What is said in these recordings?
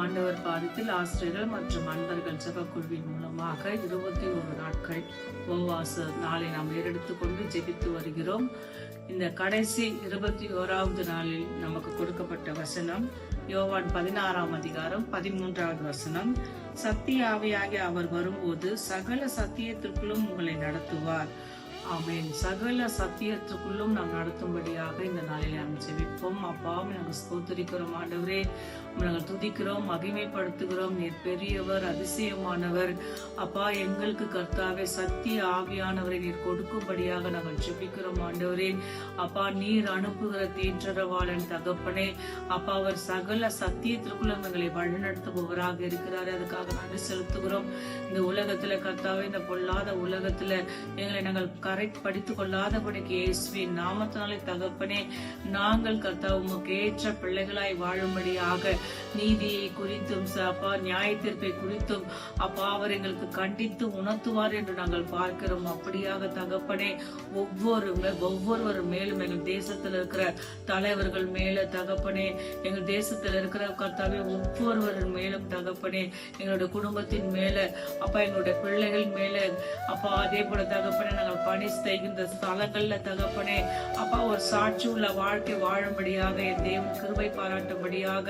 ஆண்டவர் பாதத்தில் ஆசிரியர்கள் மற்றும் அன்பர்கள் ஜெபக்குழுவின் மூலமாக இருபத்தி ஒரு நாட்கள் உபவாச நாளை நாம் ஏறெடுத்துக்கொண்டு ஜெபித்து வருகிறோம். இந்த கடைசி இருபத்தி ஓராவது நாளில் நமக்கு கொடுக்கப்பட்ட வசனம் யோவான் பதினாறாம் அதிகாரம் பதிமூன்றாவது வசனம். சத்தியாவியாகி அவர் வரும்போது சகல சத்தியத்திற்குள்ளும் உங்களை நடத்துவார். ஆமென். சகல சத்தியத்துக்குள்ளும் நாம் நடத்தும்படியாக இந்த நாளில் நாம் செவிப்போம் அப்பாவும் நாங்கள் ஸ்தோத்தரிக்கிறோம் ஆண்டவரே. நாங்கள் துதிக்கிறோம் மகிமைப்படுத்துகிறோம். நீர் பெரியவர் அதிசயமானவர். அப்பா எங்களுக்கு கர்த்தாவே சத்திய ஆவியானவரை நீர் கொடுக்கும்படியாக நாங்கள் ஜெபிக்கிறோம் ஆண்டவரே. அப்பா நீர் அனுப்புகிற தீன்றரவாளன் தகப்பனே. அப்பா அவர் சகல சத்தியத்திற்குள்ளும் எங்களை வழிநடத்துபவராக இருக்கிறார். அதுக்காக நன்றி செலுத்துகிறோம். இந்த உலகத்துல கர்த்தாவே இந்த பொல்லாத உலகத்துல எங்களை நாங்கள் கரை படித்துக் கொள்ளாதபடிக்கு இயேசுவின் நாமத்தினாலே தகப்பனே நாங்கள் கர்த்தா உமக்கு ஏற்ற பிள்ளைகளாய் வாழும்படியாக நீதியை குறித்தும் ச- அப்பா நியாய தீர்ப்பை குறித்தும் அப்பா அவர் எங்களுக்கு கண்டித்து உணர்த்துவார் என்று நாங்கள் பார்க்கிறோம். அப்படியாக தகப்பனே ஒவ்வொரு மே- ஒவ்வொருவர் மேலும் எங்கள் தேசத்தில் இருக்கிற தலைவர்கள் மேல தகப்பனே எங்கள் தேசத்தில் இருக்கிற கர்த்தாவே ஒவ்வொருவர் மேலும் தகப்பனே எங்களுடைய குடும்பத்தின் மேல அப்பா எங்களுடைய பிள்ளைகள் மேல அப்பா அதே போல தகப்பனே நாங்கள் பணி செய்கின்ற ஸ்தலங்கள்ல தகப்பனே அப்பா ஒரு சாட்சி உள்ள வாழ்க்கை வாழும்படியாக என் தேவன் கிருபை பாராட்டும்படியாக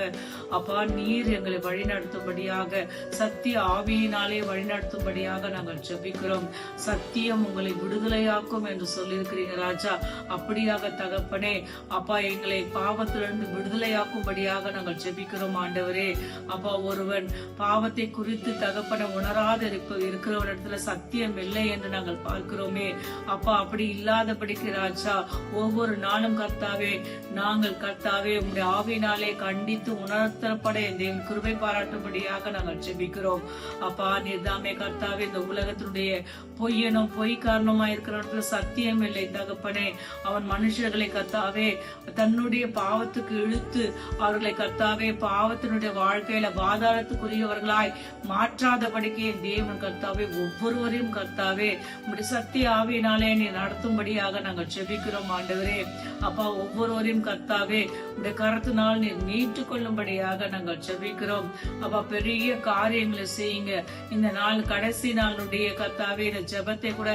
அப்பா அப்பா நீர் எங்களை வழிநடத்தும்படியாக சத்திய ஆவியினாலே வழிநடத்தும்படியாக நாங்கள் ஜெபிக்கிறோம். சத்தியம் உங்களை விடுதலையாக்கும் என்று சொல்லியிருக்கிறீங்க ராஜா. அப்படியாக தகப்பனே அப்பா எங்களை பாவத்திலிருந்து விடுதலையாக்கும்படியாக நாங்கள் ஜெபிக்கிறோம் ஆண்டவரே. அப்பா ஒருவன் பாவத்தை குறித்து தகப்பனை உணராத இருக்க இருக்கிறவரிடத்துல சத்தியம் இல்லை என்று நாங்கள் பார்க்கிறோமே. அப்பா அப்படி இல்லாதபடிக்கு ராஜா ஒவ்வொரு நாளும் கர்த்தாவே நாங்கள் கர்த்தாவே உங்களுடைய ஆவினாலே கண்டித்து உணர்த்தப்பட என் கிருபை பாராட்டும்படியாக நாங்கள் ஜெபிக்கிறோம். அப்பா நீர்தாமே கர்த்தாவே இந்த உலகத்தினுடைய பொய்யனும் பொய் காரணமா இருக்கிறவர்கள் சத்தியம் இல்லை தகப்பனே. அவன் மனுஷர்களை கர்த்தாவே தன்னுடைய பாவத்துக்கு இழுத்து அவர்களை கர்த்தாவே பாவத்தினுடைய வாழ்க்கையில பாதாளத்துக்குரியவர்களாய் மாற்றாதபடிக்கு தேவன் கர்த்தாவே ஒவ்வொருவரையும் கர்த்தாவே உடைய சத்திய ஆவியினாலே நீ நடத்தும்படியாக நாங்கள் செபிக்கிறோம் ஆண்டவரே. அப்பா ஒவ்வொருவரையும் கர்த்தாவே உடைய கரத்தினால் நீ மீட்டுக் கொள்ளும்படியாக நாங்கள் ஜெபிக்கிறோம். அப்பா பெரிய காரியங்களை செய்யுங்க. இந்த நாள் கடைசி நாளுடைய கத்தாவே இந்த ஜபத்தை கூட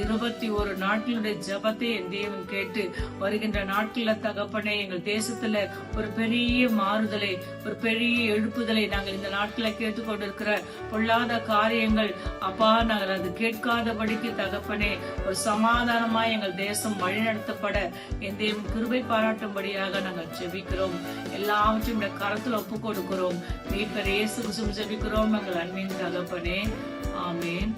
இருபத்தி ஒரு நாட்களுடைய ஜபத்தை என் தேவன் கேட்டு வருகின்ற நாட்கள்ல தகப்பனே எங்கள் தேசத்துல ஒரு பெரிய மாறுதலை ஒரு பெரிய எழுப்புதலை நாங்கள் இந்த நாட்களை கேட்டுக்கொண்டிருக்கிற பொல்லாத காரியங்கள். அப்பா நாங்கள் அது கேட்காதபடிக்கு தகப்பனே ஒரு சமாதானமா எங்கள் தேசம் வழிநடத்தப்பட என் தேவன் கிருபை பாராட்டும்படியாக நாங்கள் ஜெபிக்கிறோம். எல்லாவற்றையும் இந்த கரத்துல ஒப்பு கொடுக்கிறோம். மீட்பர் இயேசு கிறிஸ்துவும் ஜெபிக்கிறோம். எங்கள் அன்பின் தகப்பனே. ஆமேன்.